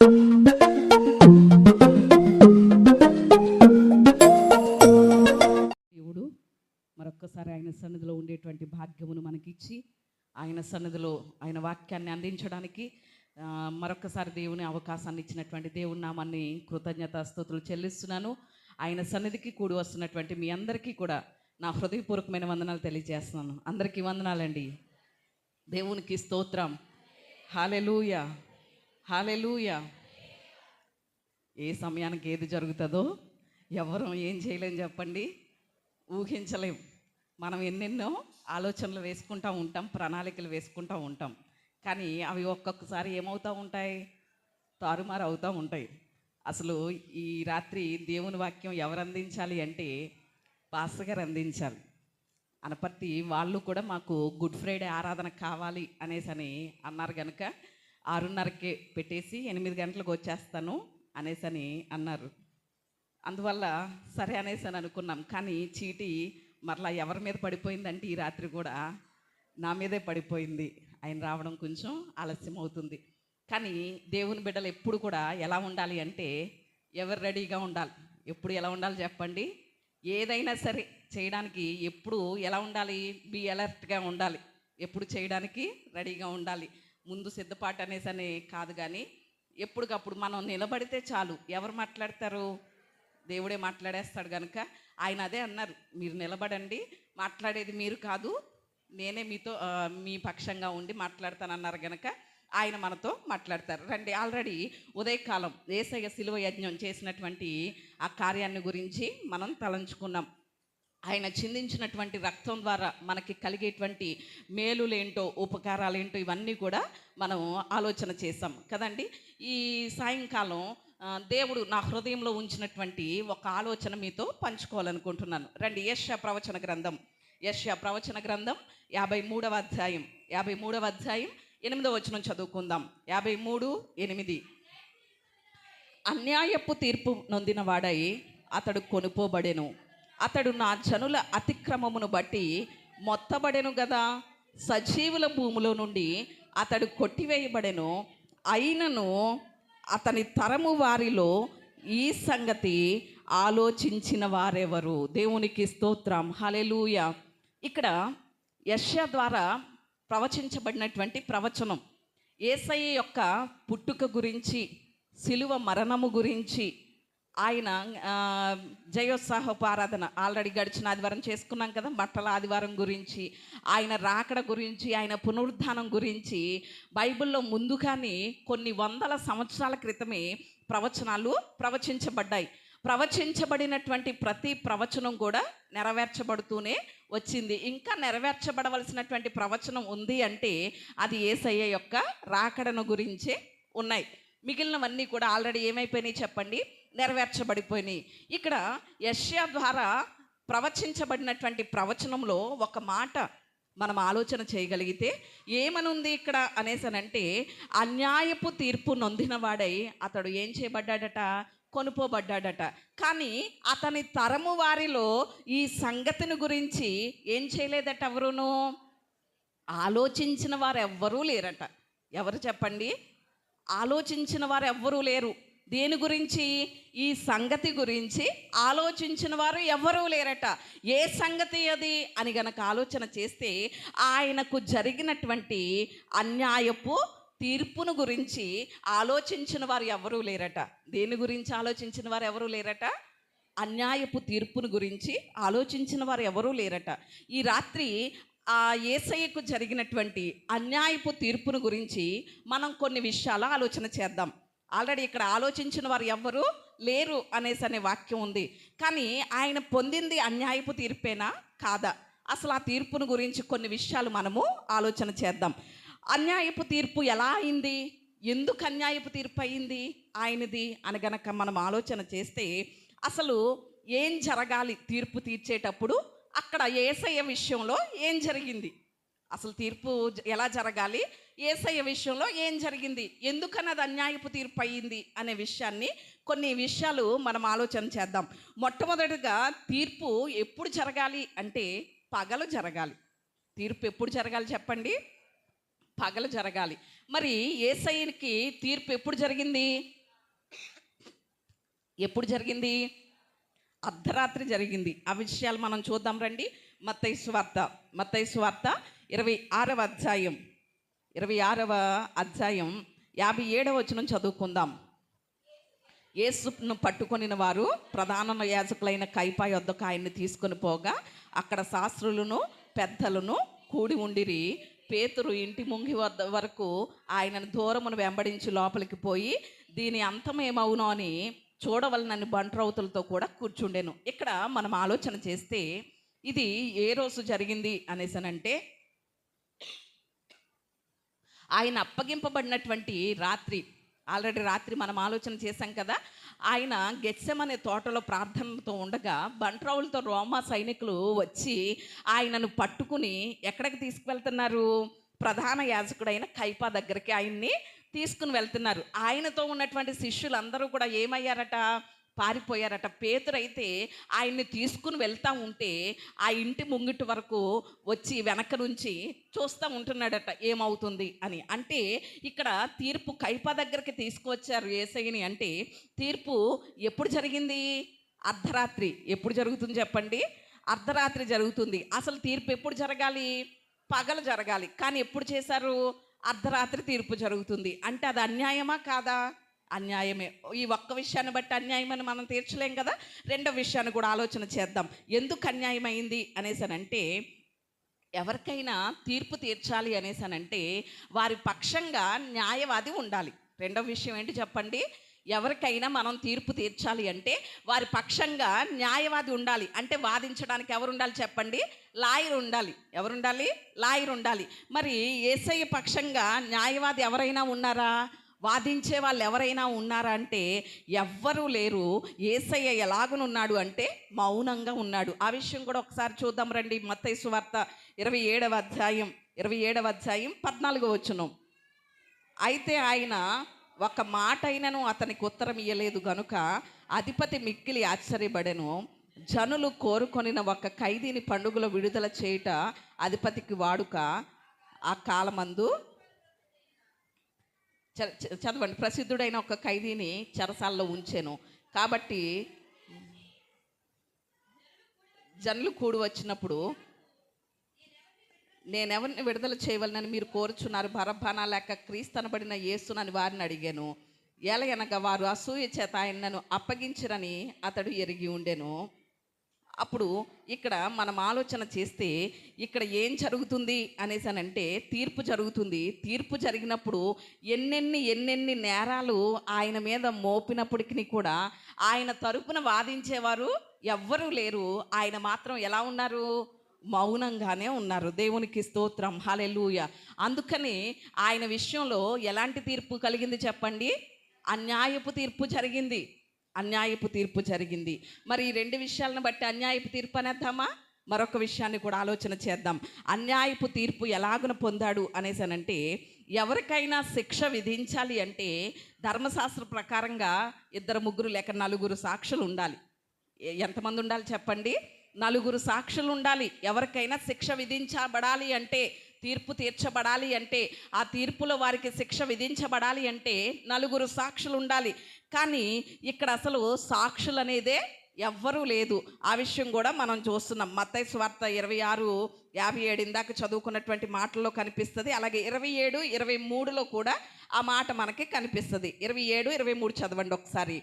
దేవుడు మరొక్కసారి ఆయన సన్నిధిలో ఉండేటువంటి భాగ్యమును మనకిచ్చి ఆయన సన్నిధిలో ఆయన వాక్యాన్ని అందించడానికి మరొక్కసారి దేవుని అవకాశాన్ని ఇచ్చినటువంటి దేవుని నామాన్ని కృతజ్ఞత స్థుతులు చెల్లిస్తున్నాను. ఆయన సన్నిధికి కూడి వస్తున్నటువంటి మీ అందరికీ కూడా నా హృదయపూర్వకమైన వందనాలు తెలియజేస్తున్నాను. అందరికీ వందనాలండి. దేవునికి స్తోత్రం. Hallelujah hallelujah. ఏ సమయానికి ఏది జరుగుతుందో ఎవరు ఏం చేయలేం చెప్పండి. ఊహించలేం. మనం ఎన్నెన్నో ఆలోచనలు వేసుకుంటూ ఉంటాం ప్రణాళికలు వేసుకుంటూ ఉంటాం. కానీ అవి ఒక్కొక్కసారి ఏమవుతూ ఉంటాయి? తారుమారు అవుతూ ఉంటాయి. అసలు ఈ రాత్రి దేవుని వాక్యం ఎవరు అందించాలి అంటే పాస్గారు అందించాలి అనపర్తి వాళ్ళు కూడా మాకు గుడ్ ఫ్రైడే ఆరాధన కావాలి అనేసి అని అన్నారు కనుక ఆరున్నరకే పెట్టేసి ఎనిమిది గంటలకు వచ్చేస్తాను అనేసి అని అన్నారు. అందువల్ల సరే అనేసి అని అనుకున్నాం. కానీ చీటీ మరలా ఎవరి మీద పడిపోయిందంటే ఈ రాత్రి కూడా నా మీదే పడిపోయింది. ఆయన రావడం కొంచెం ఆలస్యం అవుతుంది. కానీ దేవుని బిడ్డలు ఎప్పుడు కూడా ఎలా ఉండాలి అంటే ఎవరు రెడీగా ఉండాలి? ఎప్పుడు ఎలా ఉండాలి చెప్పండి? ఏదైనా సరే చేయడానికి ఎప్పుడు ఎలా ఉండాలి? బి అలర్ట్గా ఉండాలి. ఎప్పుడు చేయడానికి రెడీగా ఉండాలి? ముందు సిద్ధపాటు అనేసి అని కాదు కానీ ఎప్పటికప్పుడు మనం నిలబడితే చాలు. ఎవరు మాట్లాడతారు? దేవుడే మాట్లాడేస్తాడు కనుక ఆయన అదే అన్నారు. మీరు నిలబడండి. మాట్లాడేది మీరు కాదు. నేనే మీతో మీ పక్షంగా ఉండి మాట్లాడతానన్నారు కనుక ఆయన మనతో మాట్లాడతారు. రండి ఆల్రెడీ ఉదయకాలం ఏసయ్య శిలువ యజ్ఞం చేసినటువంటి ఆ కార్యాన్ని గురించి మనం తలంచుకున్నాం. ఆయన చిందించినటువంటి రక్తం ద్వారా మనకి కలిగేటువంటి మేలులేంటో ఉపకారాలేంటో ఇవన్నీ కూడా మనం ఆలోచన చేసాం కదండి? ఈ సాయంకాలం దేవుడు నా హృదయంలో ఉంచినటువంటి ఒక ఆలోచన మీతో పంచుకోవాలనుకుంటున్నాను. రండి యశ్యా ప్రవచన గ్రంథం. యశ్యా ప్రవచన గ్రంథం యాభై మూడవ అధ్యాయం. యాభై మూడవ అధ్యాయం ఎనిమిదవ వచనం చదువుకుందాం. యాభై మూడు ఎనిమిది. అన్యాయపు తీర్పు నొందిన వాడై అతడు కొనుక్కోబడెను అతడు నా జనుల అతిక్రమమును బట్టి మొత్తబడెను గదా. సజీవుల భూమిలో నుండి అతడు కొట్టివేయబడెను. అయినను అతని తరము వారిలో ఈ సంగతి ఆలోచించిన వారెవరు? దేవునికి స్తోత్రం. హలెలూయ ఇక్కడ యష్యా ద్వారా ప్రవచించబడినటువంటి ప్రవచనం. ఏసయ్య యొక్క పుట్టుక గురించి శిలువ మరణము గురించి ఆయన జయోత్సాహపు ఆరాధన ఆల్రెడీ గడిచిన ఆదివారం చేసుకున్నాం కదా బట్టల ఆదివారం గురించి ఆయన రాకడ గురించి ఆయన పునరుద్ధానం గురించి బైబిల్లో ముందుగానే కొన్ని వందల సంవత్సరాల క్రితమే ప్రవచనాలు ప్రవచించబడ్డాయి. ప్రవచించబడినటువంటి ప్రతి ప్రవచనం కూడా నెరవేర్చబడుతూనే వచ్చింది. ఇంకా నెరవేర్చబడవలసినటువంటి ప్రవచనం ఉంది అంటే అది ఏసయ్య యొక్క రాకడను గురించే ఉన్నాయి. మిగిలినవన్నీ కూడా ఆల్రెడీ ఏమైపోయినాయి చెప్పండి? నెరవేర్చబడిపోయినాయి. ఇక్కడ యష్యా ద్వారా ప్రవచించబడినటువంటి ప్రవచనంలో ఒక మాట మనం ఆలోచన చేయగలిగితే ఏమనుంది ఇక్కడ అనేసనంటే అన్యాయపు తీర్పు నొందినవాడై అతడు ఏం చేయబడ్డాడట? కొనుపోబడ్డాడట కానీ అతని తరము వారిలో ఈ సంగతిని గురించి ఏం చేయలేదట ఎవరును? ఆలోచించిన వారు ఎవ్వరూ లేరట. ఎవరు చెప్పండి? ఆలోచించిన వారు ఎవ్వరూ లేరు. దేని గురించి? ఈ సంగతి గురించి ఆలోచించిన వారు ఎవరూ లేరట. ఏ సంగతి అది? అని గనక ఆలోచన చేస్తే ఆయనకు జరిగినటువంటి అన్యాయపు తీర్పును గురించి ఆలోచించిన వారు ఎవరూ లేరట. దేని గురించి ఆలోచించిన వారు ఎవరూ లేరట? అన్యాయపు తీర్పును గురించి ఆలోచించిన వారు ఎవరూ లేరట. ఈ రాత్రి ఆ ఏసయ్యకు జరిగినటువంటి అన్యాయపు తీర్పును గురించి మనం కొన్ని విషయాలు ఆలోచన చేద్దాం. ఆల్రెడీ ఇక్కడ ఆలోచించిన వారు ఎవ్వరు లేరు అనేసి అనే వాక్యం ఉంది. కానీ ఆయన పొందింది అన్యాయపు తీర్పేనా? కాదా. అసలు ఆ తీర్పును గురించి కొన్ని విషయాలు మనము ఆలోచన చేద్దాం. అన్యాయపు తీర్పు ఎలా అయింది? ఎందుకు అన్యాయపు తీర్పు అయింది? ఆయనది అని గనక మనం ఆలోచన చేస్తే అసలు ఏం జరగాలి తీర్పు తీర్చేటప్పుడు? అక్కడ ఏసయ్య విషయంలో ఏం జరిగింది? అసలు తీర్పు ఎలా జరగాలి? ఏసయ్య విషయంలో ఏం జరిగింది? ఎందుకన్నది అన్యాయపు తీర్పు అయ్యింది అనే విషయాన్ని కొన్ని విషయాలు మనం ఆలోచన చేద్దాం. మొట్టమొదటిగా తీర్పు ఎప్పుడు జరగాలి అంటే పగలు జరగాలి. తీర్పు ఎప్పుడు జరగాలి చెప్పండి? పగలు జరగాలి. మరి ఏసైకి తీర్పు ఎప్పుడు జరిగింది? ఎప్పుడు జరిగింది? అర్ధరాత్రి జరిగింది. ఆ విషయాలు మనం చూద్దాం రండి. మత్తైసు వార్త మత్తైసు వార్త ఇరవై ఆరవ అధ్యాయం. ఇరవై ఆరవ అధ్యాయం యాభై ఏడవ వచ్చిన చదువుకుందాం. యేసును పట్టుకొనిన వారు ప్రధాన యాజకులైన కైపా యొద్దకు ఆయన్ని తీసుకొని పోగా అక్కడ శాస్త్రులను పెద్దలను కూడి ఉండిరి. పేతురు ఇంటి ముంగి వద్ద వరకు ఆయనను దూరమును వెంబడించి లోపలికి పోయి దీని అంతం ఏమవునో అని చూడవలనని బంట్రౌతులతో కూడా కూర్చుండెను. ఇక్కడ మనం ఆలోచన చేస్తే ఇది ఏ రోజు జరిగింది అనేసనంటే ఆయన అప్పగింపబడినటువంటి రాత్రి ఆల్రెడీ రాత్రి మనం ఆలోచన చేశాం కదా ఆయన గెత్సెమనే తోటలో ప్రార్థనలతో ఉండగా బంట్రావులతో రోమా సైనికులు వచ్చి ఆయనను పట్టుకుని ఎక్కడికి తీసుకువెళ్తున్నారు? ప్రధాన యాజకుడైన కైపా దగ్గరికి ఆయన్ని తీసుకుని వెళ్తున్నారు. ఆయనతో ఉన్నటువంటి శిష్యులందరూ కూడా ఏమయ్యారట? పారిపోయారట. పేతురైతే ఆయన్ని తీసుకుని వెళ్తా ఉంటే ఆ ఇంటి ముంగిటి వరకు వచ్చి వెనక నుంచి చూస్తూ ఉంటున్నాడట ఏమవుతుంది అని. అంటే ఇక్కడ తీర్పు కైపా దగ్గరికి తీసుకువచ్చారు ఏసైని అంటే తీర్పు ఎప్పుడు జరిగింది? అర్ధరాత్రి. ఎప్పుడు జరుగుతుంది చెప్పండి? అర్ధరాత్రి జరుగుతుంది. అసలు తీర్పు ఎప్పుడు జరగాలి? పగలు జరగాలి. కానీ ఎప్పుడు చేశారు? అర్ధరాత్రి తీర్పు జరుగుతుంది. అంటే అది అన్యాయమా కాదా? అన్యాయమే. ఈ ఒక్క విషయాన్ని బట్టి అన్యాయమని మనం తీర్చలేం కదా? రెండో విషయాన్ని కూడా ఆలోచన చేద్దాం. ఎందుకు అన్యాయమైంది అనేసానంటే ఎవరికైనా తీర్పు తీర్చాలి అనేసానంటే వారి పక్షంగా న్యాయవాది ఉండాలి. రెండో విషయం ఏంటి చెప్పండి? ఎవరికైనా మనం తీర్పు తీర్చాలి అంటే వారి పక్షంగా న్యాయవాది ఉండాలి. అంటే వాదించడానికి ఎవరు ఉండాలి చెప్పండి? లాయర్ ఉండాలి. ఎవరు ఉండాలి లాయర్ ఉండాలి. మరి ఏసయ్య పక్షంగా న్యాయవాది ఎవరైనా ఉన్నారా? వాదించే వాళ్ళు ఎవరైనా ఉన్నారా అంటే ఎవ్వరూ లేరు. ఏసయ్య ఎలాగనున్నాడు అంటే మౌనంగా ఉన్నాడు. ఆ విషయం కూడా ఒకసారి చూద్దాం రండి. మత్తయి సువార్త ఇరవై ఏడవ అధ్యాయం ఇరవై ఏడవ అధ్యాయం పద్నాలుగో వచ్చును అయితే ఆయన ఒక మాట అయినను అతనికి ఉత్తరం ఇయ్యలేదు గనుక అధిపతి మిక్కిలి ఆశ్చర్యపడెను. జనులు కోరుకొనిన ఒక ఖైదీని పండుగలో విడుదల చేయుట అధిపతికి వాడుక. ఆ కాలమందు చదవండి. ప్రసిద్ధుడైన ఒక ఖైదీని చెరసాల్లో ఉంచాను. కాబట్టి జనులు కూడి వచ్చినప్పుడు నేనెవరిని విడుదల చేయవలనని మీరు కోరుచున్నారు? బరబ్బానా లేక క్రీస్తనబడిన యేసునని వారిని అడిగాను. ఎలయనగా వారు అసూయ చేత ఆయనను అప్పగించరని అతడు ఎరిగి ఉండెను. అప్పుడు ఇక్కడ మనం ఆలోచన చేస్తే ఇక్కడ ఏం జరుగుతుంది అనేసి అని అంటే తీర్పు జరుగుతుంది. తీర్పు జరిగినప్పుడు ఎన్నెన్ని ఎన్నెన్ని నేరాలు ఆయన మీద మోపినప్పటికీ కూడా ఆయన తరపున వాదించేవారు ఎవ్వరూ లేరు. ఆయన మాత్రం ఎలా ఉన్నారు? మౌనంగానే ఉన్నారు. దేవునికి స్తోత్రం. హలెలూయ అందుకని ఆయన విషయంలో ఎలాంటి తీర్పు కలిగింది చెప్పండి? అన్యాయపు తీర్పు జరిగింది. అన్యాయపు తీర్పు జరిగింది. మరి ఈ రెండు విషయాలను బట్టి అన్యాయపు తీర్పు అనేద్దామా? మరొక విషయాన్ని కూడా ఆలోచన చేద్దాం. అన్యాయపు తీర్పు ఎలాగున పొందాడు అనేసానంటే ఎవరికైనా శిక్ష విధించాలి అంటే ధర్మశాస్త్ర ప్రకారంగా ఇద్దరు ముగ్గురు లేక నలుగురు సాక్షులు ఉండాలి. ఎంతమంది ఉండాలి చెప్పండి? నలుగురు సాక్షులు ఉండాలి. ఎవరికైనా శిక్ష విధించబడాలి అంటే తీర్పు తీర్చబడాలి అంటే ఆ తీర్పులో వారికి శిక్ష విధించబడాలి అంటే నలుగురు సాక్షులు ఉండాలి. కానీ ఇక్కడ అసలు సాక్షులు అనేదే ఎవ్వరూ లేదు. ఆ విషయం కూడా మనం చూస్తున్నాం. మత్తయ్య స్వార్త ఇరవై ఆరు యాభై ఏడు ఇందాక చదువుకున్నటువంటి మాటల్లో కనిపిస్తుంది. అలాగే ఇరవై ఏడు ఇరవై మూడులో కూడా ఆ మాట మనకి కనిపిస్తుంది. ఇరవై ఏడు ఇరవై మూడు చదవండి ఒకసారి.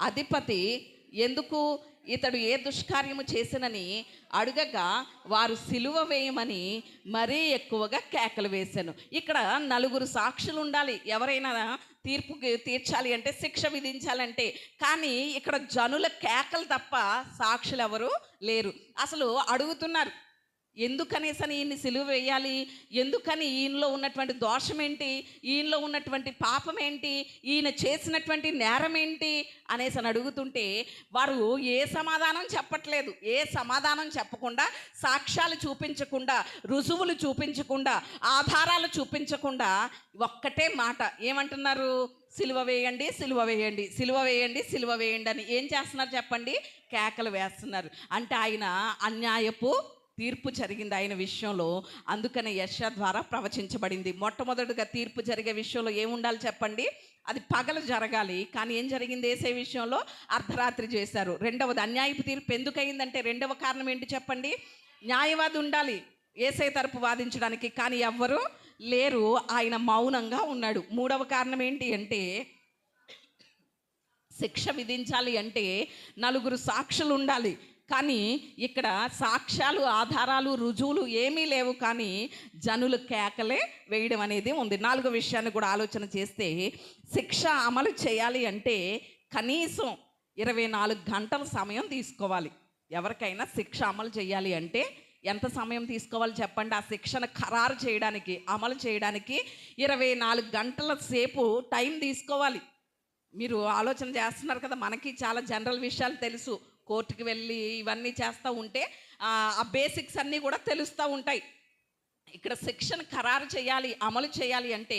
అధిపతి ఎందుకు ఇతడు ఏ దుష్కార్యము చేసినని అడుగగా వారు సిలువ వేయమని మరీ ఎక్కువగా కేకలు వేశాను. ఇక్కడ నలుగురు సాక్షులు ఉండాలి. ఎవరైనా తీర్పు తీర్చాలి అంటే శిక్ష విధించాలంటే. కానీ ఇక్కడ జనుల కేకలు తప్ప సాక్షులు ఎవరు లేరు. అసలు అడుగుతున్నారు ఎందుకనేసని ఈయన్ని సిలువ వేయాలి? ఎందుకని ఈయనలో ఉన్నటువంటి దోషం ఏంటి ఈయనలో ఉన్నటువంటి పాపం ఏంటి ఈయన చేసినటువంటి నేరం ఏంటి అనేసి అని అడుగుతుంటే వారు ఏ సమాధానం చెప్పట్లేదు. ఏ సమాధానం చెప్పకుండా సాక్ష్యాలు చూపించకుండా రుజువులు చూపించకుండా ఆధారాలు చూపించకుండా ఒక్కటే మాట. ఏమంటున్నారు? సిలువ వేయండి సిలువ వేయండి సిలువ వేయండి సిలువ వేయండి అని. ఏం చేస్తున్నారు చెప్పండి? కేకలు వేస్తున్నారు. అంటే ఆయన అన్యాయపు తీర్పు జరిగింది ఆయన విషయంలో. అందుకనే యశ ద్వారా ప్రవచించబడింది. మొట్టమొదటిగా తీర్పు జరిగే విషయంలో ఏముండాలి చెప్పండి? అది పగలు జరగాలి. కానీ ఏం జరిగింది ఏసే విషయంలో? అర్ధరాత్రి చేశారు. రెండవది అన్యాయపు తీర్పు ఎందుకయిందంటే రెండవ కారణం ఏంటి చెప్పండి? న్యాయవాది ఉండాలి ఏసై తరపు వాదించడానికి. కానీ ఎవ్వరు లేరు. ఆయన మౌనంగా ఉన్నాడు. మూడవ కారణం ఏంటి అంటే శిక్ష విధించాలి అంటే నలుగురు సాక్షులు ఉండాలి. కానీ ఇక్కడ సాక్ష్యాలు ఆధారాలు రుజువులు ఏమీ లేవు. కానీ జనులు కేకలే వేయడం అనేది ఉంది. నాలుగో విషయాన్ని కూడా ఆలోచన చేస్తే శిక్ష అమలు చేయాలి అంటే కనీసం ఇరవై నాలుగు గంటల సమయం తీసుకోవాలి. ఎవరికైనా శిక్ష అమలు చేయాలి అంటే ఎంత సమయం తీసుకోవాలి చెప్పండి? ఆ శిక్షను ఖరారు చేయడానికి అమలు చేయడానికి ఇరవై నాలుగు గంటల సేపు టైం తీసుకోవాలి. మీరు ఆలోచన చేస్తున్నారు కదా మనకి చాలా జనరల్ విషయాలు తెలుసు. కోర్టుకి వెళ్ళి ఇవన్నీ చేస్తూ ఉంటే ఆ బేసిక్స్ అన్నీ కూడా తెలుస్తూ ఉంటాయి. ఇక్కడ శిక్షణ ఖరారు చేయాలి అమలు చేయాలి అంటే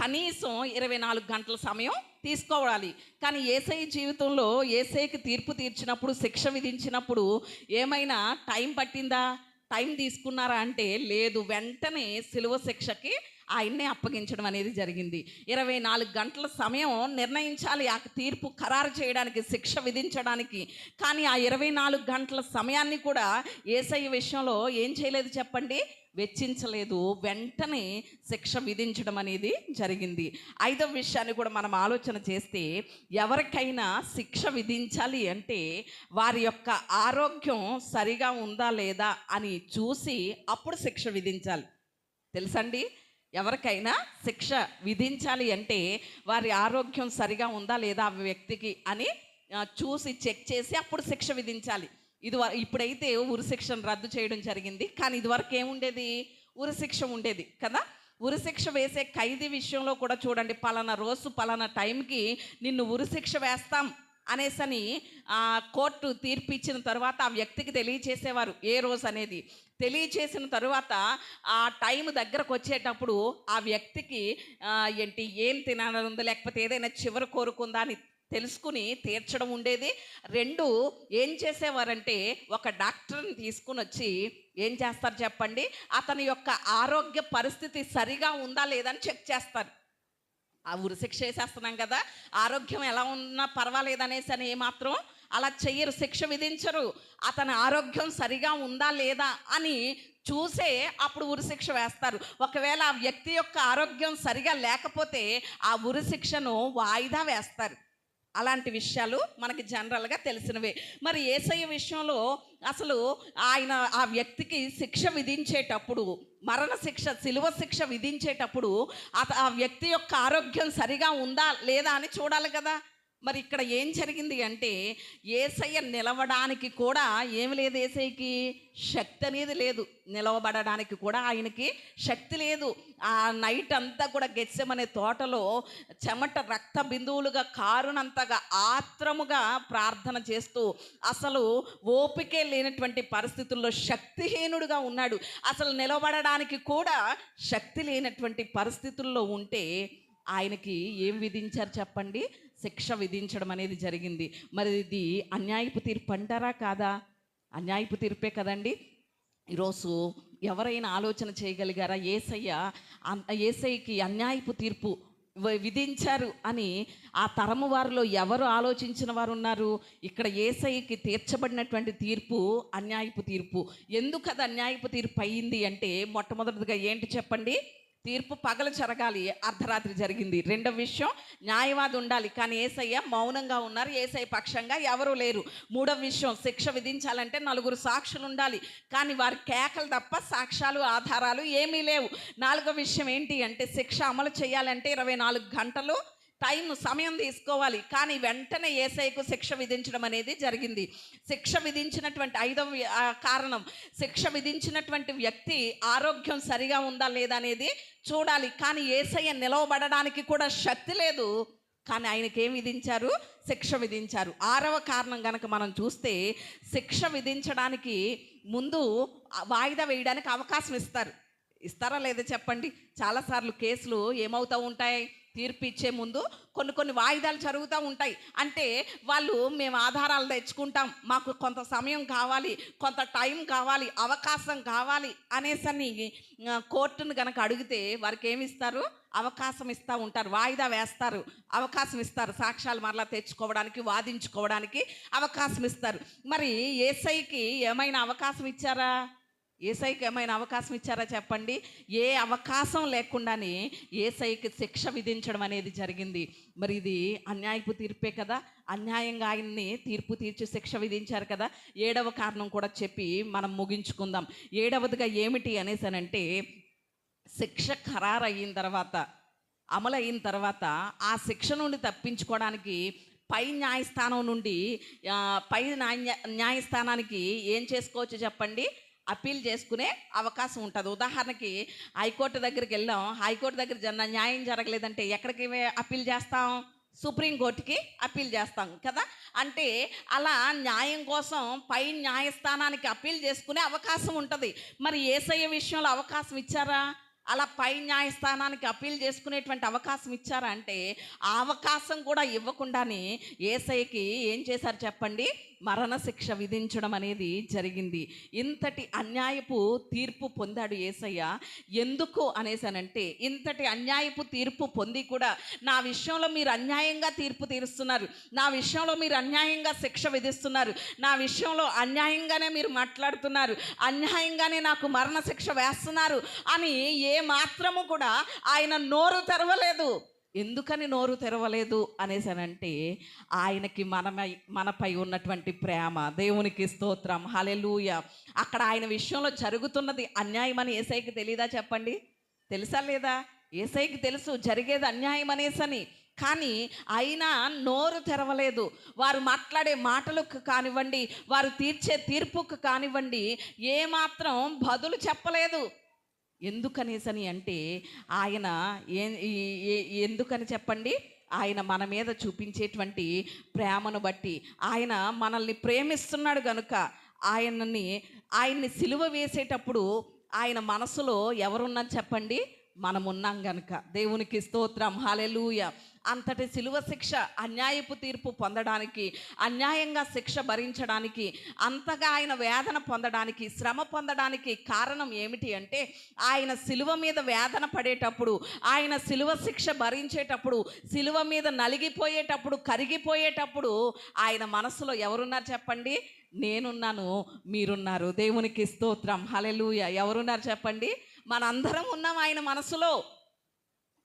కనీసం ఇరవై నాలుగు గంటల సమయం తీసుకోవాలి. కానీ ఏసై జీవితంలో ఏసైకి తీర్పు తీర్చినప్పుడు శిక్ష విధించినప్పుడు ఏమైనా టైం పట్టిందా? టైం తీసుకున్నారా అంటే లేదు. వెంటనే సిలువ శిక్షకి ఆయన్నే అప్పగించడం అనేది జరిగింది. ఇరవై నాలుగు గంటల సమయం నిర్ణయించాలి. ఆ తీర్పు ఖరారు చేయడానికి శిక్ష విధించడానికి. కానీ ఆ ఇరవై నాలుగు గంటల సమయాన్ని కూడా ఏసఐ విషయంలో ఏం చేయలేదు చెప్పండి? వెచ్చించలేదు. వెంటనే శిక్ష విధించడం అనేది జరిగింది. ఐదవ విషయాన్ని కూడా మనం ఆలోచన చేస్తే ఎవరికైనా శిక్ష విధించాలి అంటే వారి యొక్క ఆరోగ్యం సరిగా ఉందా లేదా అని చూసి అప్పుడు శిక్ష విధించాలి. తెలుసండి ఎవరికైనా శిక్ష విధించాలి అంటే వారి ఆరోగ్యం సరిగా ఉందా లేదా ఆ వ్యక్తికి అని చూసి చెక్ చేసి అప్పుడు శిక్ష విధించాలి. ఇది ఇప్పుడైతే ఉరిశిక్షను రద్దు చేయడం జరిగింది. కానీ ఇదివరకు ఏముండేది? ఉరిశిక్ష ఉండేది కదా? ఉరిశిక్ష వేసే ఖైదీ విషయంలో కూడా చూడండి పలానా రోజు పలానా టైంకి నిన్ను ఉరిశిక్ష వేస్తాం. అనేసని ఆ, కోర్టు తీర్పు ఇచ్చిన తర్వాత ఆ వ్యక్తికి తెలియచేసేవారు ఏ రోజు అనేది. తెలియచేసిన తరువాత ఆ టైం దగ్గరకు వచ్చేటప్పుడు ఆ వ్యక్తికి ఏంటి ఏం తినాలని ఉందో లేకపోతే ఏదైనా చివరి కోరుకుందా అని తెలుసుకుని తీర్చడం ఉండేది. రెండు ఏం చేసేవారంటే ఒక డాక్టర్ని తీసుకుని వచ్చి ఏం చేస్తారు చెప్పండి? అతని యొక్క ఆరోగ్య పరిస్థితి సరిగా ఉందా లేదా అని చెక్ చేస్తారు. ఆ ఉరిశిక్ష వేసేస్తున్నాం కదా. ఆరోగ్యం ఎలా ఉన్నా పర్వాలేదు అనేసి అని ఏమాత్రం అలా చెయ్యరు శిక్ష విధించరు. అతని ఆరోగ్యం సరిగా ఉందా లేదా అని చూసే అప్పుడు ఉరిశిక్ష వేస్తారు. ఒకవేళ ఆ వ్యక్తి యొక్క ఆరోగ్యం సరిగా లేకపోతే ఆ ఉరిశిక్షను వాయిదా వేస్తారు. అలాంటి విషయాలు మనకి జనరల్గా తెలిసినవే. మరి ఏసయ్య విషయంలో అసలు ఆయన ఆ వ్యక్తికి శిక్ష విధించేటప్పుడు మరణ శిక్ష సిలువ శిక్ష విధించేటప్పుడు అత ఆ వ్యక్తి యొక్క ఆరోగ్యం సరిగా ఉందా లేదా అని చూడాలి కదా. మరి ఇక్కడ ఏం జరిగింది అంటే ఏసయ్య నిలవడానికి కూడా ఏమి లేదు ఏసయ్యకి? శక్తి అనేది లేదు. నిలవబడడానికి కూడా ఆయనకి శక్తి లేదు. ఆ నైట్ అంతా కూడా గెచ్చమనే తోటలో చెమట రక్త బిందువులుగా కారునంతగా ఆత్రముగా ప్రార్థన చేస్తూ అసలు ఓపికే లేనటువంటి పరిస్థితుల్లో శక్తిహీనుడుగా ఉన్నాడు. అసలు నిలబడడానికి కూడా శక్తి లేనటువంటి పరిస్థితుల్లో ఉంటే ఆయనకి ఏం విధించారు చెప్పండి? శిక్ష విధించడం అనేది జరిగింది. మరి ఇది అన్యాయపు తీర్పు అంటారా కాదా? అన్యాయపు తీర్పే కదండి. ఈరోజు ఎవరైనా ఆలోచన చేయగలిగారా? ఏసయ్య ఏసయ్యకి అన్యాయపు తీర్పు విధించారు అని ఆ తరము వారిలో ఎవరు ఆలోచించిన వారు ఉన్నారు? ఇక్కడ ఏసైకి తీర్చబడినటువంటి తీర్పు అన్యాయపు తీర్పు. ఎందుకు అది అన్యాయపు తీర్పు అయ్యింది అంటే మొట్టమొదటిగా ఏంటి చెప్పండి? తీర్పు పగలు జరగాలి అర్ధరాత్రి జరిగింది. రెండవ విషయం న్యాయవాది ఉండాలి. కానీ ఏసయ్య మౌనంగా ఉన్నారు ఏసఐ పక్షంగా ఎవరూ లేరు. మూడవ విషయం శిక్ష విధించాలంటే నలుగురు సాక్షులు ఉండాలి. కానీ వారి కేకలు తప్ప సాక్ష్యాలు ఆధారాలు ఏమీ లేవు. నాలుగో విషయం ఏంటి అంటే శిక్ష అమలు చేయాలంటే ఇరవై నాలుగు గంటలు టైం సమయం తీసుకోవాలి. కానీ వెంటనే ఏసైకు శిక్ష విధించడం అనేది జరిగింది. శిక్ష విధించినటువంటి ఐదవ కారణం శిక్ష విధించినటువంటి వ్యక్తి ఆరోగ్యం సరిగా ఉందా లేదా అనేది చూడాలి. కానీ ఏసయ్య నిలవబడడానికి కూడా శక్తి లేదు. కానీ ఆయనకి ఏం విధించారు? శిక్ష విధించారు. ఆరవ కారణం కనుక మనం చూస్తే శిక్ష విధించడానికి ముందు వాయిదా వేయడానికి అవకాశం ఇస్తారు. ఇస్తారా లేదా చెప్పండి? చాలాసార్లు కేసులు ఏమవుతూ ఉంటాయి? తీర్పు ఇచ్చే ముందు కొన్ని కొన్ని వాయిదాలు జరుగుతూ ఉంటాయి. అంటే వాళ్ళు మేము ఆధారాలు తెచ్చుకుంటాం. మాకు కొంత సమయం కావాలి కొంత టైం కావాలి అవకాశం కావాలి అనేసని కోర్టును కనుక అడిగితే వారికి ఏమి ఇస్తారు అవకాశం ఇస్తూ ఉంటారు వాయిదా వేస్తారు. అవకాశం ఇస్తారు సాక్ష్యాలు మరలా తెచ్చుకోవడానికి వాదించుకోవడానికి అవకాశం ఇస్తారు. మరి ఏసైకి ఏమైనా అవకాశం ఇచ్చారా? ఏసైకి ఏమైనా అవకాశం ఇచ్చారా చెప్పండి? ఏ అవకాశం లేకుండానే ఏసైకి శిక్ష విధించడం అనేది జరిగింది. మరి ఇది అన్యాయపు తీర్పే కదా? అన్యాయంగా ఆయన్ని తీర్పు తీర్చి శిక్ష విధించారు కదా? ఏడవ కారణం కూడా చెప్పి మనం ముగించుకుందాం. ఏడవదిగా ఏమిటి అనేసానంటే శిక్ష ఖరారు అయిన తర్వాత అమలు అయిన తర్వాత ఆ శిక్ష నుండి తప్పించుకోవడానికి పై న్యాయస్థానం నుండి పై న్యాయ న్యాయస్థానానికి ఏం చేసుకోవచ్చు చెప్పండి? అప్పీల్ చేసుకునే అవకాశం ఉంటుంది. ఉదాహరణకి హైకోర్టు దగ్గరికి వెళ్ళాం. హైకోర్టు దగ్గర జన న్యాయం జరగలేదంటే ఎక్కడికి అప్పీల్ చేస్తాం? సుప్రీంకోర్టుకి అప్పీల్ చేస్తాం కదా? అంటే అలా న్యాయం కోసం పై న్యాయస్థానానికి అప్పీల్ చేసుకునే అవకాశం ఉంటుంది. మరి ఏసయ్య విషయంలో అవకాశం ఇచ్చారా? అలా పై న్యాయస్థానానికి అప్పీల్ చేసుకునేటువంటి అవకాశం ఇచ్చారా? అంటే ఆ అవకాశం కూడా ఇవ్వకుండానే ఏసైకి ఏం చేశారు చెప్పండి? మరణ శిక్ష విధించడం అనేది జరిగింది. ఇంతటి అన్యాయపు తీర్పు పొందాడు ఏసయ్య. ఎందుకు అనేసానంటే ఇంతటి అన్యాయపు తీర్పు పొంది కూడా నా విషయంలో మీరు అన్యాయంగా తీర్పు తీరుస్తున్నారు. నా విషయంలో మీరు అన్యాయంగా శిక్ష విధిస్తున్నారు. నా విషయంలో అన్యాయంగానే మీరు మాట్లాడుతున్నారు. అన్యాయంగానే నాకు మరణ శిక్ష వేస్తున్నారు అని ఏ మాత్రము కూడా ఆయన నోరు తెరవలేదు. ఎందుకని నోరు తెరవలేదు అనేసానంటే ఆయనకి మనమై మనపై ఉన్నటువంటి ప్రేమ దేవునికి స్తోత్రం హలెలూయ అక్కడ ఆయన విషయంలో జరుగుతున్నది అన్యాయం అని ఏసైకి తెలీదా చెప్పండి? తెలుసా లేదా? ఏసైకి తెలుసు జరిగేది అన్యాయం అనేసని. కానీ అయినా నోరు తెరవలేదు. వారు మాట్లాడే మాటలకు కానివ్వండి వారు తీర్చే తీర్పుకు కానివ్వండి ఏమాత్రం బదులు చెప్పలేదు. ఎందుకనేసని అంటే ఆయన ఏ ఎందుకని చెప్పండి? ఆయన మన మీద చూపించేటువంటి ప్రేమను బట్టి. ఆయన మనల్ని ప్రేమిస్తున్నాడు కనుక ఆయనని ఆయన్ని సిలువ వేసేటప్పుడు ఆయన మనసులో ఎవరున్నది చెప్పండి? మనం ఉన్నాం గనుక. దేవునికి స్తోత్రం. హాలెలూయ అంతటి సిలువ శిక్ష అన్యాయపు తీర్పు పొందడానికి అన్యాయంగా శిక్ష భరించడానికి అంతగా ఆయన వేదన పొందడానికి శ్రమ పొందడానికి కారణం ఏమిటి అంటే ఆయన సిలువ మీద వేదన పడేటప్పుడు ఆయన సిలువ శిక్ష భరించేటప్పుడు సిలువ మీద నలిగిపోయేటప్పుడు కరిగిపోయేటప్పుడు ఆయన మనసులో ఎవరున్నారు చెప్పండి? నేనున్నాను మీరున్నారు. దేవునికి స్తోత్రం. హలెలుయ ఎవరున్నారు చెప్పండి? మనందరం ఉన్నాం ఆయన మనసులో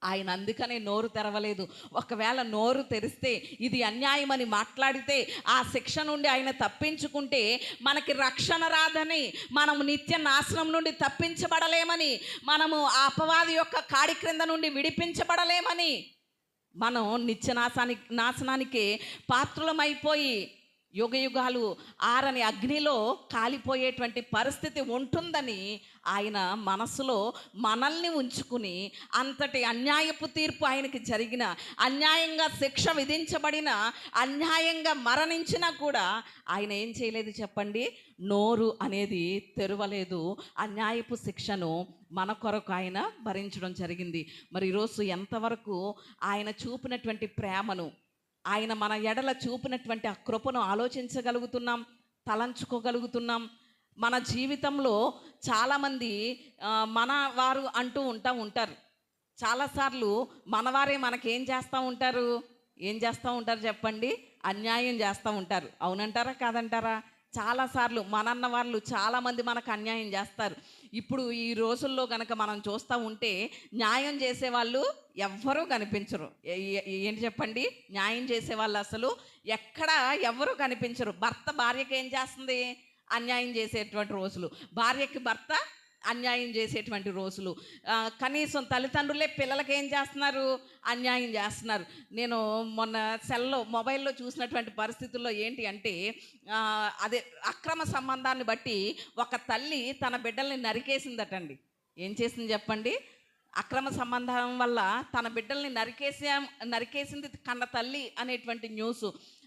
ఆయన అందుకనే నోరు తెరవలేదు. ఒకవేళ నోరు తెరిస్తే ఇది అన్యాయమని మాట్లాడితే ఆ శిక్ష నుండి ఆయన తప్పించుకుంటే మనకి రక్షణ రాదని మనము నిత్య నాశనం నుండి తప్పించబడలేమని మనము ఆ అపవాది యొక్క కాడి క్రింద నుండి విడిపించబడలేమని మనం నిత్య నాశానికి నాశనానికి పాత్రులమైపోయి యుగయుగాలు ఆరని అగ్నిలో కాలిపోయేటువంటి పరిస్థితి ఉంటుందని ఆయన మనసులో మనల్ని ఉంచుకుని అంతటి అన్యాయపు తీర్పు ఆయనకి జరిగిన అన్యాయంగా శిక్ష విధించబడిన అన్యాయంగా మరణించినా కూడా ఆయన ఏం చేయలేదు చెప్పండి? నోరు అనేది తెరవలేదు. అన్యాయపు శిక్షను మన కొరకు ఆయన భరించడం జరిగింది. మరి ఈరోజు ఎంతవరకు ఆయన చూపినటువంటి ప్రేమను ఆయన మన ఎడల చూపినటువంటి ఆ కృపను ఆలోచించగలుగుతున్నాం తలంచుకోగలుగుతున్నాం. మన జీవితంలో చాలామంది మన వారు అంటూ ఉంటా ఉంటారు. చాలాసార్లు మనవారే మనకేం చేస్తూ ఉంటారు? ఏం చేస్తూ ఉంటారు చెప్పండి? అన్యాయం చేస్తూ ఉంటారు. అవునంటారా? కాదంటారా? చాలాసార్లు మనన్న వాళ్ళు చాలామంది మనకు అన్యాయం చేస్తారు. ఇప్పుడు ఈ రోజుల్లో కనుక మనం చూస్తూ ఉంటే న్యాయం చేసేవాళ్ళు ఎవ్వరూ కనిపించరు. ఏంటి చెప్పండి? న్యాయం చేసేవాళ్ళు అసలు ఎక్కడ ఎవ్వరూ కనిపించరు. భర్త భార్యకి ఏం చేస్తుంది? అన్యాయం చేసేటువంటి రోజులు. భార్యకి భర్త అన్యాయం చేసేటువంటి రోజులు. కనీసం తల్లిదండ్రులే పిల్లలకి ఏం చేస్తున్నారు? అన్యాయం చేస్తున్నారు. నేను మొన్న సెల్లో మొబైల్లో చూసినటువంటి పరిస్థితుల్లో ఏంటి అంటే అదే అక్రమ సంబంధాన్ని బట్టి ఒక తల్లి తన బిడ్డల్ని నరికేసిందటండి. ఏం చేసింది చెప్పండి? అక్రమ సంబంధం వల్ల తన బిడ్డల్ని నరికేసే నరికేసింది కన్న తల్లి అనేటువంటి న్యూస్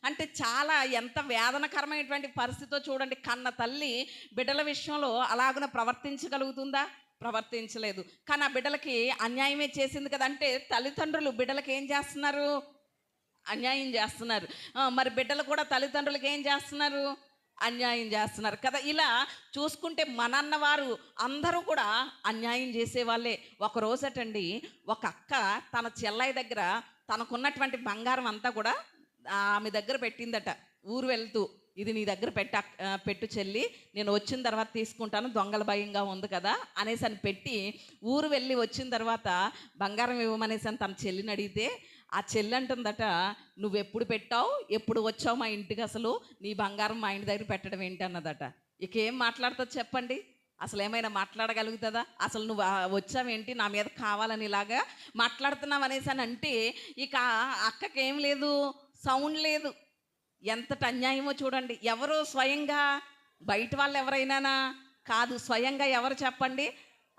అంటే చాలా ఎంత వేదనకరమైనటువంటి పరిస్థితితో చూడండి కన్న తల్లి బిడ్డల విషయంలో అలాగున ప్రవర్తించగలుగుతుందా? ప్రవర్తించలేదు. కానీ ఆ బిడ్డలకి అన్యాయమే చేసింది కదా అంటే తల్లిదండ్రులు బిడ్డలకి ఏం చేస్తున్నారు? అన్యాయం చేస్తున్నారు. మరి బిడ్డలు కూడా తల్లిదండ్రులకి ఏం చేస్తున్నారు? అన్యాయం చేస్తున్నారు కదా. ఇలా చూసుకుంటే మనన్నవారు అందరూ కూడా అన్యాయం చేసేవాళ్ళే. ఒక రోజటండి ఒక అక్క తన చెల్లయ్య దగ్గర తనకున్నటువంటి బంగారం అంతా కూడా ఆమె దగ్గర పెట్టిందట ఊరు వెళ్తూ. ఇది నీ దగ్గర పెట్ట పెట్టు చెల్లి నేను వచ్చిన తర్వాత తీసుకుంటాను దొంగల భయంగా ఉంది కదా అనేసి అని పెట్టి ఊరు వెళ్ళి వచ్చిన తర్వాత బంగారం ఇవ్వమనేసి అని తన చెల్లిని అడిగితే ఆ చెల్లి అంటుందట నువ్వు ఎప్పుడు పెట్టావు? ఎప్పుడు వచ్చావు మా ఇంటికి అసలు? నీ బంగారం మా ఇంటి దగ్గర పెట్టడం ఏంటి? అన్నదట. ఇక ఏం మాట్లాడుతుంది చెప్పండి? అసలు ఏమైనా మాట్లాడగలుగుతుందా? అసలు నువ్వు వచ్చావేంటి నా మీద కావాలని ఇలాగా మాట్లాడుతున్నావు అనేసి అని అంటే ఇక అక్కకేం లేదు సౌండ్ లేదు. ఎంతటి అన్యాయమో చూడండి. ఎవరు స్వయంగా బయట వాళ్ళు ఎవరైనానా కాదు స్వయంగా ఎవరు చెప్పండి?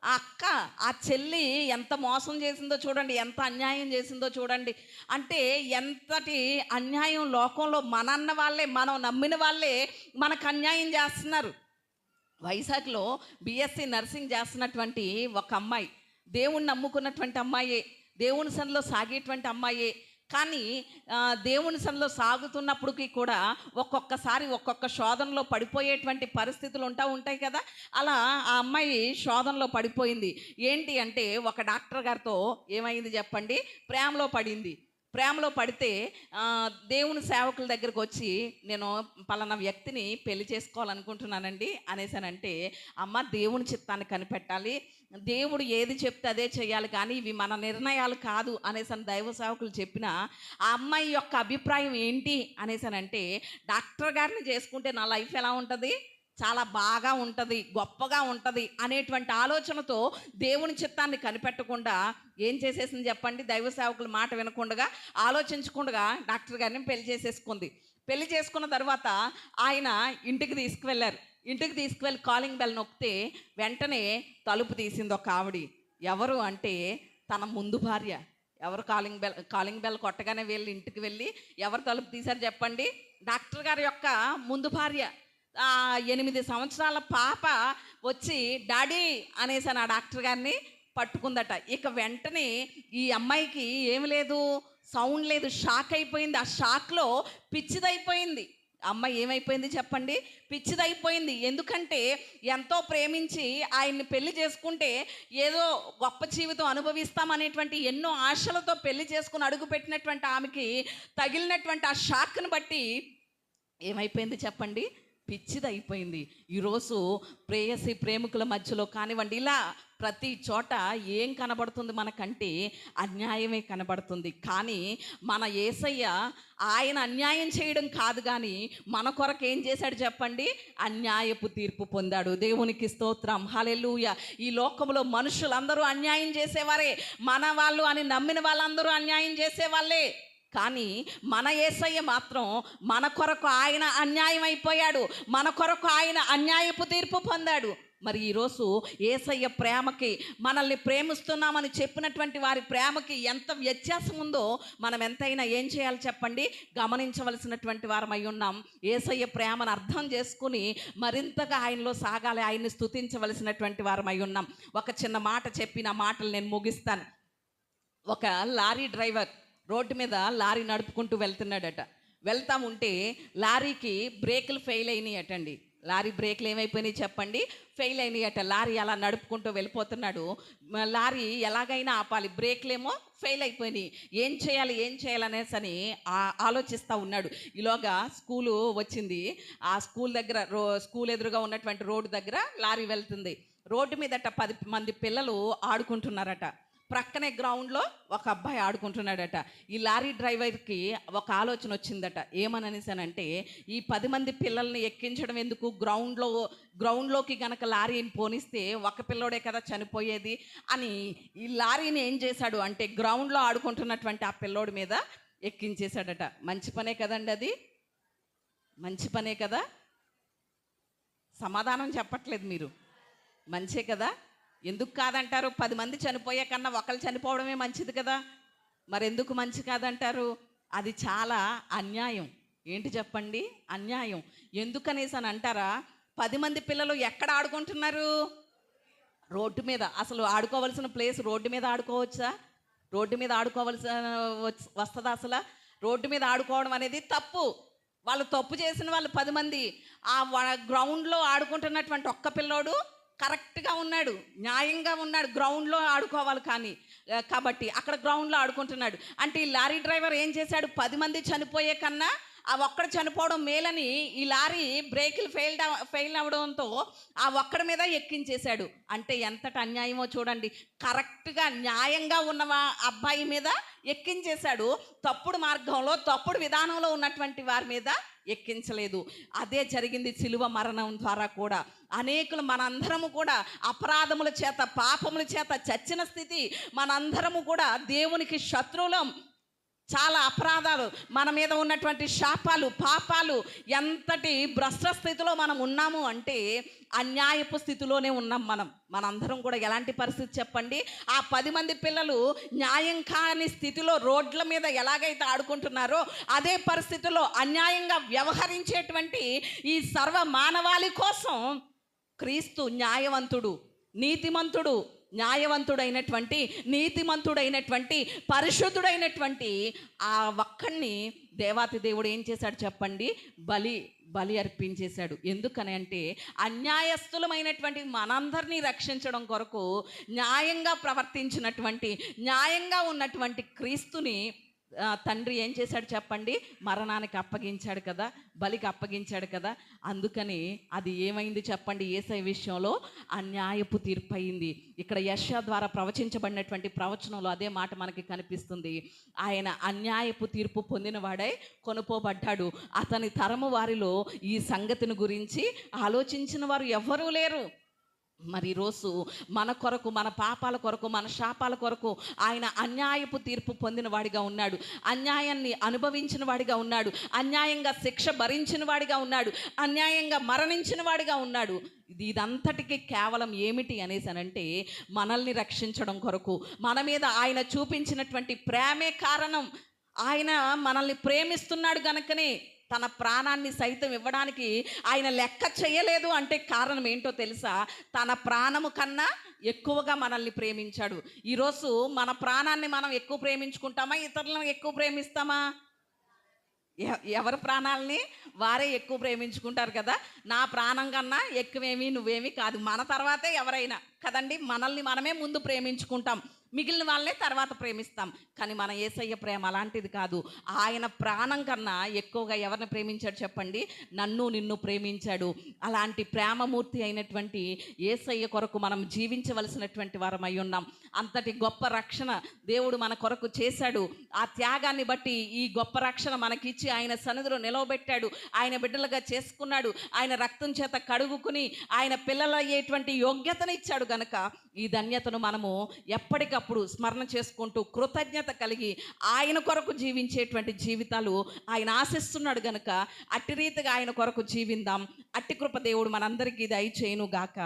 ఆ అక్క ఆ చెల్లి ఎంత మోసం చేసిందో చూడండి ఎంత అన్యాయం చేసిందో చూడండి. అంటే ఎంతటి అన్యాయం లోకంలో మనన్న వాళ్ళే మనం నమ్మిన వాళ్ళే మనకు అన్యాయం చేస్తున్నారు. వైజాగ్లో బిఎస్సి నర్సింగ్ చేస్తున్నటువంటి ఒక అమ్మాయి దేవుణ్ణి నమ్ముకున్నటువంటి అమ్మాయే దేవుని సన్నిలో సాగేటువంటి అమ్మాయే కానీ దేవుని సన్నిలో సాగుతున్నప్పటికీ కూడా ఒక్కొక్కసారి ఒక్కొక్క శోధనలో పడిపోయేటువంటి పరిస్థితులు ఉంటా ఉంటాయి కదా. అలా ఆ అమ్మాయి శోధనలో పడిపోయింది. ఏంటి అంటే ఒక డాక్టర్ గారితో ఏమైంది చెప్పండి? ప్రేమలో పడింది. ప్రేమలో పడితే దేవుని సేవకుల దగ్గరకు వచ్చి నేను పలానా వ్యక్తిని పెళ్ళి చేసుకోవాలనుకుంటున్నానండి అనేసానంటే అమ్మ దేవుని చిత్తాన్ని కనిపెట్టాలి. దేవుడు ఏది చెప్తే అదే చేయాలి కానీ ఇవి మన నిర్ణయాలు కాదు అనేసి దైవ సేవకులు చెప్పిన ఆ అమ్మాయి యొక్క అభిప్రాయం ఏంటి అనేసానంటే డాక్టర్ గారిని చేసుకుంటే నా లైఫ్ ఎలా ఉంటుంది? చాలా బాగా ఉంటుంది గొప్పగా ఉంటుంది అనేటువంటి ఆలోచనతో దేవుని చిత్తాన్ని కనిపెట్టకుండా ఏం చేసేసింది చెప్పండి? దైవ సేవకుల మాట వినకుండా ఆలోచించకుండా డాక్టర్ గారిని పెళ్ళి చేసేసుకుంది. పెళ్ళి చేసుకున్న తర్వాత ఆయన ఇంటికి తీసుకువెళ్ళారు. ఇంటికి తీసుకువెళ్ళి కాలింగ్ బెల్ నొక్కితే వెంటనే తలుపు తీసింది ఒక ఆవిడి. ఎవరు అంటే తన ముందు భార్య. ఎవరు కాలింగ్ బెల్ కాలింగ్ బెల్ కొట్టగానే వెళ్ళి ఇంటికి వెళ్ళి ఎవరు తలుపు తీశారు చెప్పండి? డాక్టర్ గారి యొక్క ముందు భార్య. ఎనిమిది సంవత్సరాల పాప వచ్చి డాడీ అనేసి ఆ డాక్టర్ గారిని పట్టుకుందట. ఇక వెంటనే ఈ అమ్మాయికి ఏమి లేదు సౌండ్ లేదు షాక్ అయిపోయింది. ఆ షాక్లో పిచ్చిదైపోయింది. అమ్మాయి ఏమైపోయింది చెప్పండి? పిచ్చిదైపోయింది. ఎందుకంటే ఎంతో ప్రేమించి ఆయన్ని పెళ్ళి చేసుకుంటే ఏదో గొప్ప జీవితం అనుభవిస్తామనేటువంటి ఎన్నో ఆశలతో పెళ్ళి చేసుకుని అడుగుపెట్టినటువంటి ఆమెకి తగిలినటువంటి ఆ షాక్ని బట్టి ఏమైపోయింది చెప్పండి? పిచ్చిదైపోయింది. ఈరోజు ప్రేయసి ప్రేమికుల మధ్యలో కానివ్వండి ఇలా ప్రతి చోట ఏం కనబడుతుంది మనకంటే అన్యాయమే కనబడుతుంది. కానీ మన ఏసయ్య ఆయన అన్యాయం చేయడం కాదు కానీ మన కొరకు ఏం చేశాడు చెప్పండి? అన్యాయపు తీర్పు పొందాడు. దేవునికి స్తోత్రం. హలెలూయ ఈ లోకంలో మనుషులందరూ అన్యాయం చేసేవారే. మన వాళ్ళు అని నమ్మిన వాళ్ళందరూ అన్యాయం చేసేవాళ్ళే. కానీ మన ఏసయ్య మాత్రం మన కొరకు ఆయన అన్యాయం అయిపోయాడు మన కొరకు ఆయన అన్యాయపు తీర్పు పొందాడు. మరి ఈరోజు ఏసయ్య ప్రేమకి మనల్ని ప్రేమిస్తున్నామని చెప్పినటువంటి వారి ప్రేమకి ఎంత వ్యత్యాసం ఉందో మనం ఎంతైనా ఏం చేయాలి చెప్పండి? గమనించవలసినటువంటి వారం అయి ఉన్నాం. ఏసయ్య ప్రేమను అర్థం చేసుకుని మరింతగా ఆయనలో సాగాలి ఆయన్ని స్తుతించవలసినటువంటి అయి ఉన్నాం. ఒక చిన్న మాట చెప్పిన మాటలు నేను ముగిస్తాను. ఒక లారీ డ్రైవర్ రోడ్డు మీద లారీ నడుపుకుంటూ వెళ్తున్నాడట. వెళ్తా ఉంటే లారీకి బ్రేకులు ఫెయిల్ అయినాయి అటండి లారీ బ్రేక్లు ఏమైపోయినాయి చెప్పండి? ఫెయిల్ అయినాయి అట లారీ అలా నడుపుకుంటూ వెళ్ళిపోతున్నాడు. లారీ ఎలాగైనా ఆపాలి. బ్రేక్లేమో ఫెయిల్ అయిపోయినాయి. ఏం చేయాలి? ఏం చేయాలనేసి అని ఆలోచిస్తూ ఉన్నాడు. ఈలోగా స్కూలు వచ్చింది. ఆ స్కూల్ దగ్గర రో స్కూల్ ఎదురుగా ఉన్నటువంటి రోడ్డు దగ్గర లారీ వెళ్తుంది. రోడ్డు మీదట పది మంది పిల్లలు ఆడుకుంటున్నారట. ప్రక్కనే గ్రౌండ్లో ఒక అబ్బాయి ఆడుకుంటున్నాడట. ఈ లారీ డ్రైవర్కి ఒక ఆలోచన వచ్చిందట. ఏమననేసానంటే ఈ పది మంది పిల్లల్ని ఎక్కించడం ఎందుకు? గ్రౌండ్లో గ్రౌండ్లోకి గనక లారీని పోనిస్తే ఒక పిల్లోడే కదా చనిపోయేది అని ఈ లారీని ఏం చేశాడు అంటే గ్రౌండ్లో ఆడుకుంటున్నటువంటి ఆ పిల్లోడి మీద ఎక్కించేశాడట. మంచి పనే కదండి అది? మంచి పనే కదా? సమాధానం చెప్పట్లేదు మీరు. మంచే కదా? ఎందుకు కాదంటారు? పది మంది చనిపోయే కన్నా ఒకళ్ళు చనిపోవడమే మంచిది కదా. మరి ఎందుకు మంచి కాదంటారు? అది చాలా అన్యాయం. ఏంటి చెప్పండి? అన్యాయం. ఎందుకనేసి అని అంటారా? పది మంది పిల్లలు ఎక్కడ ఆడుకుంటున్నారు? రోడ్డు మీద. అసలు ఆడుకోవాల్సిన ప్లేస్ రోడ్డు మీద ఆడుకోవచ్చా? రోడ్డు మీద ఆడుకోవాల్సిన వస్తుందా అసలు? రోడ్డు మీద ఆడుకోవడం అనేది తప్పు. వాళ్ళు తప్పు చేసిన వాళ్ళు పది మంది. ఆ గ్రౌండ్లో ఆడుకుంటున్నటువంటి ఒక్క పిల్లోడు కరెక్ట్గా ఉన్నాడు న్యాయంగా ఉన్నాడు గ్రౌండ్లో ఆడుకోవాలి కానీ కాబట్టి అక్కడ గ్రౌండ్లో ఆడుకుంటున్నాడు. అంటే ఈ లారీ డ్రైవర్ ఏం చేశాడు? పది మంది చనిపోయే కన్నా ఆ ఒక్కడు చనిపోవడం మేలని ఈ లారీ బ్రేకులు ఫెయిల్ ఫెయిల్ అవడంతో ఆ ఒక్కడి మీద ఎక్కించేశాడు. అంటే ఎంతటి అన్యాయమో చూడండి. కరెక్ట్గా న్యాయంగా ఉన్నవా అబ్బాయి మీద ఎక్కించేశాడు. తప్పుడు మార్గంలో తప్పుడు విధానంలో ఉన్నటువంటి వారి మీద ఎక్కించలేదు. అదే జరిగింది సిలువ మరణం ద్వారా కూడా. అనేకులు మనందరము కూడా అపరాధముల చేత పాపముల చేత చచ్చిన స్థితి. మనందరము కూడా దేవునికి శత్రువులం చాలా అపరాధాలు. మన మీద ఉన్నటువంటి శాపాలు పాపాలు ఎంతటి భ్రష్ట స్థితిలో మనం ఉన్నాము అంటే అన్యాయపు స్థితిలోనే ఉన్నాం మనం. మనందరం కూడా ఎలాంటి పరిస్థితి చెప్పండి? ఆ పది మంది పిల్లలు న్యాయం కాని స్థితిలో రోడ్ల మీద ఎలాగైతే ఆడుకుంటున్నారో అదే పరిస్థితిలో అన్యాయంగా వ్యవహరించేటువంటి ఈ సర్వ మానవాళి కోసం క్రీస్తు న్యాయవంతుడు నీతిమంతుడు న్యాయవంతుడైనటువంటి నీతిమంతుడైనటువంటి పరిశుద్ధుడైనటువంటి ఆ ఒక్కడిని దేవాతి దేవుడు ఏం చేశాడు చెప్పండి? బలి బలి అర్పించేశాడు. ఎందుకని అంటే అన్యాయస్తులమైనటువంటి మనందరినీ రక్షించడం కొరకు న్యాయంగా ప్రవర్తించినటువంటి న్యాయంగా ఉన్నటువంటి క్రీస్తుని తండ్రి ఏం చేశాడు చెప్పండి? మరణానికి అప్పగించాడు కదా బలికి అప్పగించాడు కదా. అందుకని అది ఏమైంది చెప్పండి ఏసై విషయంలో? అన్యాయపు తీర్పు అయింది ఇక్కడ యశ ద్వారా ప్రవచించబడినటువంటి ప్రవచనంలో అదే మాట మనకి కనిపిస్తుంది. ఆయన అన్యాయపు తీర్పు పొందినవాడై కొనుపోబడ్డాడు. అతని తరము వారిలో ఈ సంగతిని గురించి ఆలోచించిన వారు ఎవ్వరూ లేరు. మరి ఈరోజు మన కొరకు మన పాపాల కొరకు మన శాపాల కొరకు ఆయన అన్యాయపు తీర్పు పొందిన వాడిగా ఉన్నాడు. అన్యాయాన్ని అనుభవించిన వాడిగా ఉన్నాడు. అన్యాయంగా శిక్ష భరించిన వాడిగా ఉన్నాడు. అన్యాయంగా మరణించిన వాడిగా ఉన్నాడు. ఇది ఇదంతటికి కేవలం ఏమిటి అనేసి అనంటే మనల్ని రక్షించడం కొరకు. మన మీద ఆయన చూపించినటువంటి ప్రేమే కారణం. ఆయన మనల్ని ప్రేమిస్తున్నాడు గనుకనే తన ప్రాణాన్ని సైతం ఇవ్వడానికి ఆయన లెక్క చేయలేదు అంటే కారణం ఏంటో తెలుసా? తన ప్రాణము కన్నా ఎక్కువగా మనల్ని ప్రేమించాడు. ఈరోజు మన ప్రాణాన్ని మనం ఎక్కువ ప్రేమించుకుంటామా? ఇతరులను ఎక్కువ ప్రేమిస్తామా? ఎ- ఎవరి ప్రాణాలని? వారే ఎక్కువ ప్రేమించుకుంటారు కదా. నా ప్రాణం కన్నా ఎక్కువేమీ నువ్వేమీ కాదు. మన తర్వాతే ఎవరైనా. కదండి? మనల్ని మనమే ముందు ప్రేమించుకుంటాం. మిగిలిన వాళ్ళనే తర్వాత ప్రేమిస్తాం. కానీ మన ఏసయ్య ప్రేమ అలాంటిది కాదు. ఆయన ప్రాణం కన్నా ఎక్కువగా ఎవరిని ప్రేమించాడు చెప్పండి? నన్ను నిన్ను ప్రేమించాడు. అలాంటి ప్రేమమూర్తి అయినటువంటి ఏసయ్య కొరకు మనం జీవించవలసినటువంటి వారమై ఉన్నాం. అంతటి గొప్ప రక్షణ దేవుడు మన కొరకు చేశాడు. ఆ త్యాగాన్ని బట్టి ఈ గొప్ప రక్షణ మనకిచ్చి ఆయన సన్నిధిలో నిలవబెట్టాడు. ఆయన బిడ్డలుగా చేసుకున్నాడు. ఆయన రక్తం చేత కడుగుకుని ఆయన పిల్లలయ్యేటువంటి యోగ్యతను ఇచ్చాడు గనక ఈ ధన్యతను మనము ఎప్పటికప్పుడు స్మరణ చేసుకుంటూ కృతజ్ఞత కలిగి ఆయన కొరకు జీవించేటువంటి జీవితాలు ఆయన ఆశిస్తున్నాడు గనక అట్టి రీతిగా ఆయన కొరకు జీవిందాం. అట్టి కృప దేవుడు మనందరికీ దయచేయును గాక